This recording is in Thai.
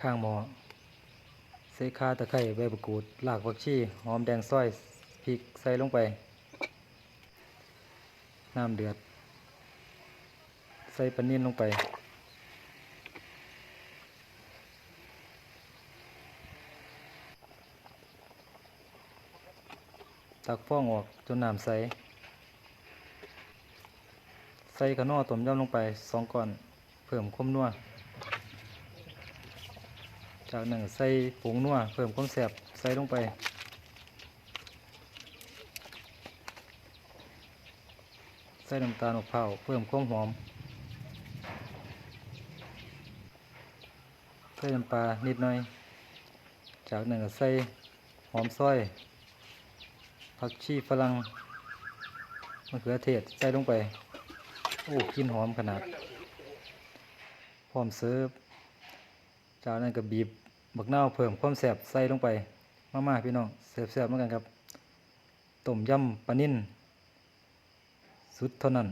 ข้างหม้อใส่ข่าตะไคร้ใบมะกรูดรากผักชีหอมแดงซอยพริกใส่ลงไป น้ำเดือด ใส่ปลานิ่นลงไป ตักฟองออกจนน้ำใส ใส่ขนอต้มยำลงไปสองก้อน เพิ่มความนัว จากนั้นใส่ผงนัวเพิ่มความแซ่บใส่ลงไป ใส่น้ำตาลมะพร้าวเพิ่มความหอม ใส่น้ำปลานิดหน่อย จากนั้นใส่หอมซอย ผักชีฝรั่งมะเขือเทศใส่ลงไป โอ้กลินหอมขนาด พร้อมเสิร์ฟจากนั้นก็บีบ บักนาวเพิ่มความแสบใส่ลงไปมามาพี่น้องแสบๆเหมือนกันครับต้มยำปลานิ่นสุดเท่านั้น